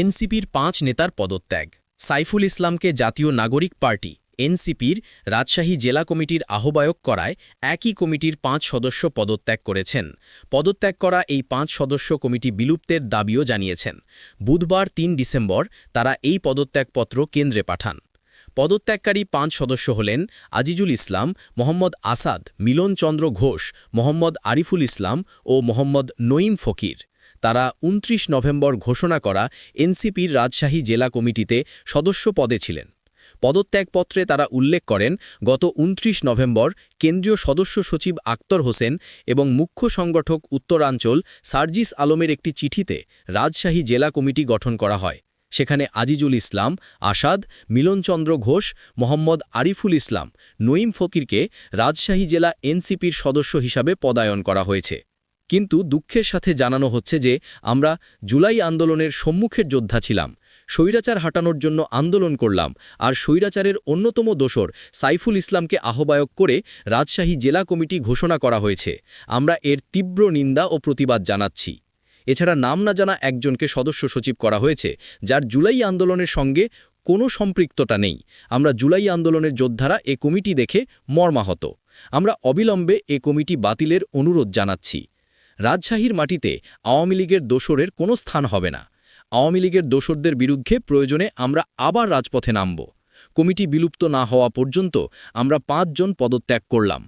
এনসিপির পাঁচ নেতার পদত্যাগ। সাইফুল ইসলামকে জাতীয় নাগরিক পার্টি, এনসিপির রাজশাহী জেলা কমিটির আহ্বায়ক করায় একই কমিটির পাঁচ সদস্য পদত্যাগ করেছেন। পদত্যাগ করা এই পাঁচ সদস্য কমিটি বিলুপ্তের দাবিও জানিয়েছেন। বুধবার তিন ডিসেম্বর তারা এই পদত্যাগপত্র কেন্দ্রে পাঠান। পদত্যাগকারী পাঁচ সদস্য হলেন আজিজুল ইসলাম, মোহাম্মদ আসাদ, মিলনচন্দ্র ঘোষ, মোহাম্মদ আরিফুল ইসলাম ও মোহাম্মদ নঈম ফকির। তারা ২৯ নভেম্বর ঘোষণা করা এনসিপির রাজশাহী জেলা কমিটিতে সদস্য পদে ছিলেন। পদত্যাগপত্রে তারা উল্লেখ করেন, গত ২৯ নভেম্বর কেন্দ্রীয় সদস্য সচিব আক্তর হোসেন এবং মুখ্য সংগঠক উত্তরাঞ্চল সার্জিস আলমের একটি চিঠিতে রাজশাহী জেলা কমিটি গঠন করা হয়। সেখানে আজিজুল ইসলাম, আসাদ, মিলনচন্দ্র ঘোষ, মোহাম্মদ আরিফুল ইসলাম, নঈম ফকিরকে রাজশাহী জেলা এনসিপির সদস্য হিসাবে পদায়ন করা হয়েছে। কিন্তু দুঃখের সাথে জানানো হচ্ছে যে, আমরা জুলাই আন্দোলনের সম্মুখের যোদ্ধা ছিলাম। স্বৈরাচার হাঁটানোর জন্য আন্দোলন করলাম আর স্বৈরাচারের অন্যতম দোসর সাইফুল ইসলামকে আহ্বায়ক করে রাজশাহী জেলা কমিটি ঘোষণা করা হয়েছে। আমরা এর তীব্র নিন্দা ও প্রতিবাদ জানাচ্ছি। এছাড়া নাম না জানা একজনকে সদস্য সচিব করা হয়েছে, যার জুলাই আন্দোলনের সঙ্গে কোনো সম্পৃক্ততা নেই। আমরা জুলাই আন্দোলনের যোদ্ধারা এ কমিটি দেখে মর্মাহত। আমরা অবিলম্বে এ কমিটি বাতিলের অনুরোধ জানাচ্ছি। রাজশাহীর মাটিতে আওয়ামী লীগের দোসরের কোনো স্থান হবে না। আওয়ামী লীগের দোসরদের বিরুদ্ধে প্রয়োজনে আমরা আবার রাজপথে নামব। কমিটি বিলুপ্ত না হওয়া পর্যন্ত আমরা পাঁচজন পদত্যাগ করলাম।